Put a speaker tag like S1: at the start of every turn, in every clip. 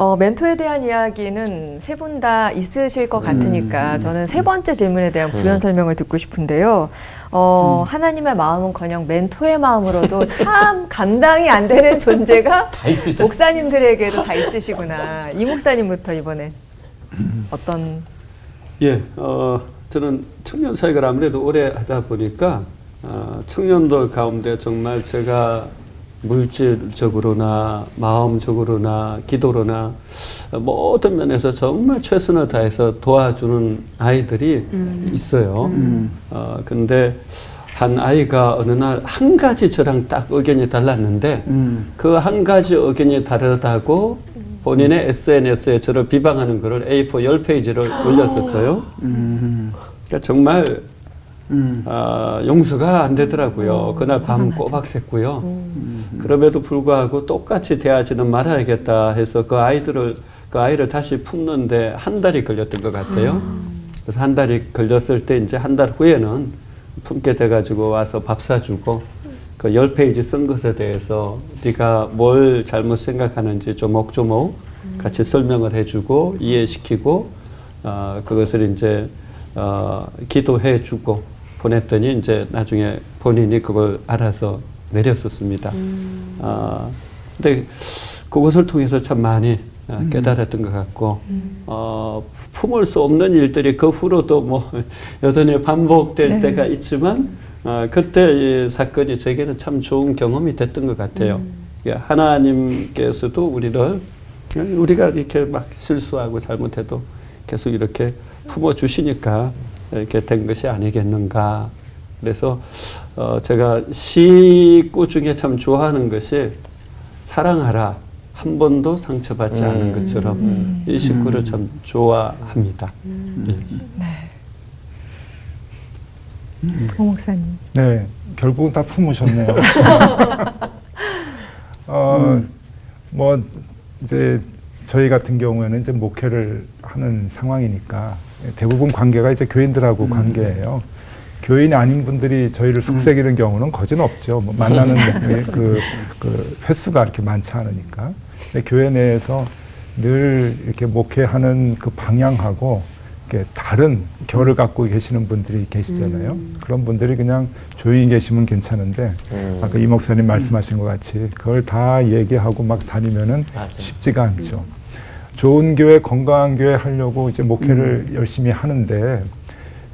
S1: 어, 멘토에 대한 이야기는 세 분 다 있으실 것 같으니까 저는 세 번째 질문에 대한 부연 설명을 듣고 싶은데요. 어, 하나님의 마음은커녕 멘토의 마음으로도 참 감당이 안 되는 존재가
S2: 다 있으셨어요.
S1: 목사님들에게도 다 있으시구나. 이 목사님부터 이번에 어떤
S3: 예, 어, 저는 청년 사역을 아무래도 오래 하다 보니까 어, 청년들 가운데 정말 제가 물질적으로나 마음적으로나 기도로나 모든 면에서 정말 최선을 다해서 도와주는 아이들이 있어요. 어, 근데 한 아이가 어느 날 한 가지 저랑 딱 의견이 달랐는데 그한 가지 의견이 다르다고 본인의 SNS에 저를 비방하는 거를 A4 10페이지를 올렸었어요. 그러니까 정말 아, 용서가 안 되더라고요. 그날 밤 꼬박 샜고요. 그럼에도 불구하고 똑같이 대하지는 말아야겠다 해서 그 아이들을 그 아이를 다시 품는데 한 달이 걸렸던 것 같아요. 그래서 한 달이 걸렸을 때 이제 한 달 후에는 품게 돼가지고 와서 밥 사주고 그 열 페이지 쓴 것에 대해서 네가 뭘 잘못 생각하는지 조목조목 같이 설명을 해주고 이해시키고 어, 그것을 이제 어, 기도해주고 보냈더니 이제 나중에 본인이 그걸 알아서 내렸었습니다. 아, 근데 그것을 통해서 참 많이 어, 깨달았던 것 같고 어, 품을 수 없는 일들이 그 후로도 뭐 여전히 반복될 때가 있지만 어, 그때 이 사건이 저에게는 참 좋은 경험이 됐던 것 같아요. 예, 하나님께서도 우리를 우리가 이렇게 막 실수하고 잘못해도 계속 이렇게 품어 주시니까 이렇게 된 것이 아니겠는가. 그래서 어, 제가 시구 중에 참 좋아하는 것이 사랑하라 한 번도 상처받지 않은 것처럼 이 시구를 참 좋아합니다. 예.
S1: 오 목사님.
S4: 네, 결국은 다 품으셨네요. 어, 뭐 이제 저희 같은 경우에는 이제 목회를 하는 상황이니까 대부분 관계가 이제 교인들하고 관계예요. 교인이 아닌 분들이 저희를 속삭이는 경우는 거진 없죠. 뭐 만나는 그, 그 횟수가 이렇게 많지 않으니까. 근데 교회 내에서 늘 이렇게 목회하는 그 방향하고 이렇게 다른 결을 갖고 계시는 분들이 계시잖아요. 그런 분들이 그냥 조용히 계시면 괜찮은데 아까 이 목사님 말씀하신 것 같이 그걸 다 얘기하고 막 다니면은
S2: 맞아요.
S4: 쉽지가 않죠. 좋은 교회, 건강한 교회 하려고 이제 목회를 열심히 하는데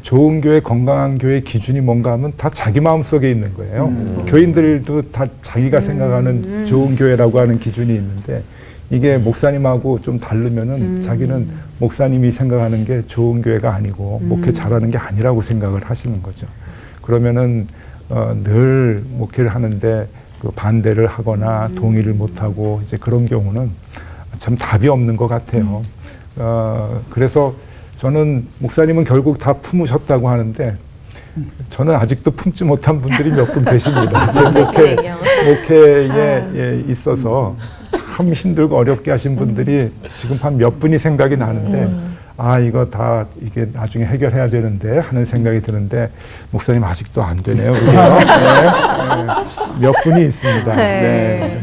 S4: 좋은 교회, 건강한 교회 기준이 뭔가 하면 다 자기 마음 속에 있는 거예요. 교인들도 다 자기가 생각하는 좋은 교회라고 하는 기준이 있는데 이게 목사님하고 좀 다르면은 자기는 목사님이 생각하는 게 좋은 교회가 아니고 목회 잘하는 게 아니라고 생각을 하시는 거죠. 그러면은 어, 늘 목회를 하는데 그 반대를 하거나 동의를 못 하고 이제 그런 경우는 참 답이 없는 것 같아요. 어, 그래서 저는 목사님은 결국 다 품으셨다고 하는데 저는 아직도 품지 못한 분들이 몇 분 계십니다. 제 목회, 목회에 예, 있어서 참 힘들고 어렵게 하신 분들이 지금 한 몇 분이 생각이 나는데 아 이거 다 이게 나중에 해결해야 되는데 하는 생각이 드는데 목사님 아직도 안 되네요. 네, 네. 몇 분이 있습니다.
S1: 네.
S4: 네.